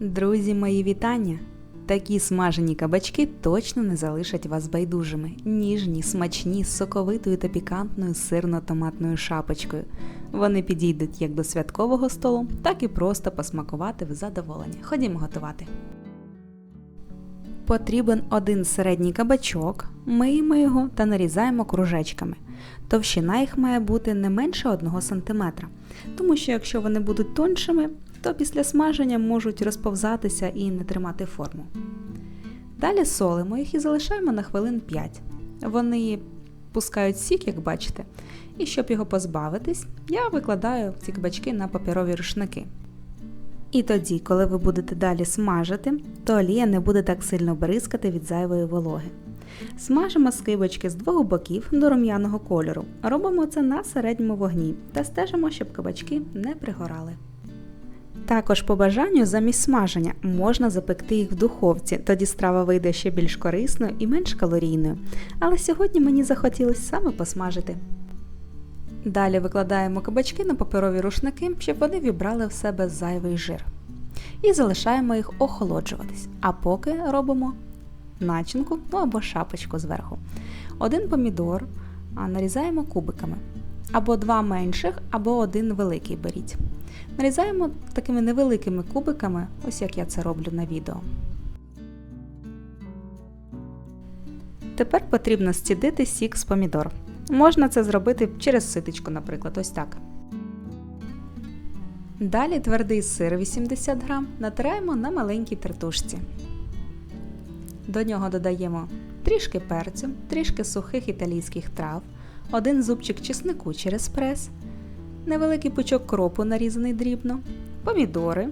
Друзі, мої вітання! Такі смажені кабачки точно не залишать вас байдужими. Ніжні, смачні, з соковитою та пікантною сирно-томатною шапочкою. Вони підійдуть як до святкового столу, так і просто посмакувати в задоволення. Ходімо готувати. Потрібен один середній кабачок, миємо його та нарізаємо кружечками. Товщина їх має бути не менше 1 см, тому що якщо вони будуть тоншими, то після смаження можуть розповзатися і не тримати форму. Далі солимо їх і залишаємо на хвилин 5. Вони пускають сік, як бачите, і щоб його позбавитись, я викладаю ці кабачки на паперові рушники. І тоді, коли ви будете далі смажити, то олія не буде так сильно бризкати від зайвої вологи. Смажимо скибочки з двох боків до рум'яного кольору. Робимо це на середньому вогні та стежимо, щоб кабачки не пригорали. Також по бажанню замість смаження можна запекти їх в духовці, тоді страва вийде ще більш корисною і менш калорійною. Але сьогодні мені захотілося саме посмажити. Далі викладаємо кабачки на паперові рушники, щоб вони вібрали в себе зайвий жир. І залишаємо їх охолоджуватись. А поки робимо начинку ну або шапочку зверху. Один помідор нарізаємо кубиками. Або два менших, або один великий беріть. Нарізаємо такими невеликими кубиками, ось як я це роблю на відео. Тепер потрібно стідити сік з помідор. Можна це зробити через ситочку, наприклад, ось так. Далі твердий сир 80 г натираємо на маленькій тертушці. До нього додаємо трішки перцю, трішки сухих італійських трав, один зубчик чеснику через прес, невеликий пучок кропу нарізаний дрібно, помідори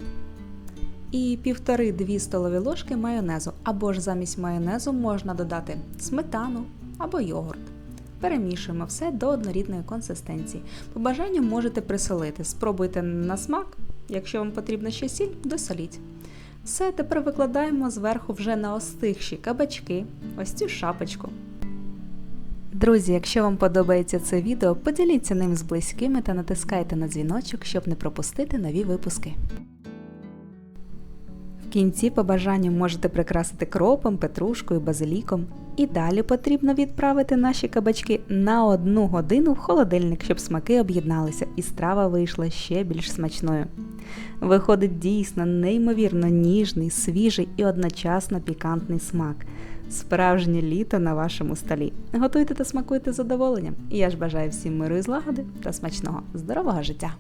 і 1,5-2 столові ложки майонезу, або ж замість майонезу можна додати сметану або йогурт. Перемішуємо все до однорідної консистенції. По бажанню можете присолити. Спробуйте на смак, якщо вам потрібна ще сіль, досоліть. Все, тепер викладаємо зверху вже на остигші кабачки, ось цю шапочку. Друзі, якщо вам подобається це відео, поділіться ним з близькими та натискайте на дзвіночок, щоб не пропустити нові випуски. В кінці по бажанню можете прикрасити кропом, петрушкою, базиліком. І далі потрібно відправити наші кабачки на одну годину в холодильник, щоб смаки об'єдналися і страва вийшла ще більш смачною. Виходить дійсно неймовірно ніжний, свіжий і одночасно пікантний смак. Справжнє літо на вашому столі. Готуйте та смакуйте задоволенням. І я ж бажаю всім миру і злагоди та смачного здорового життя!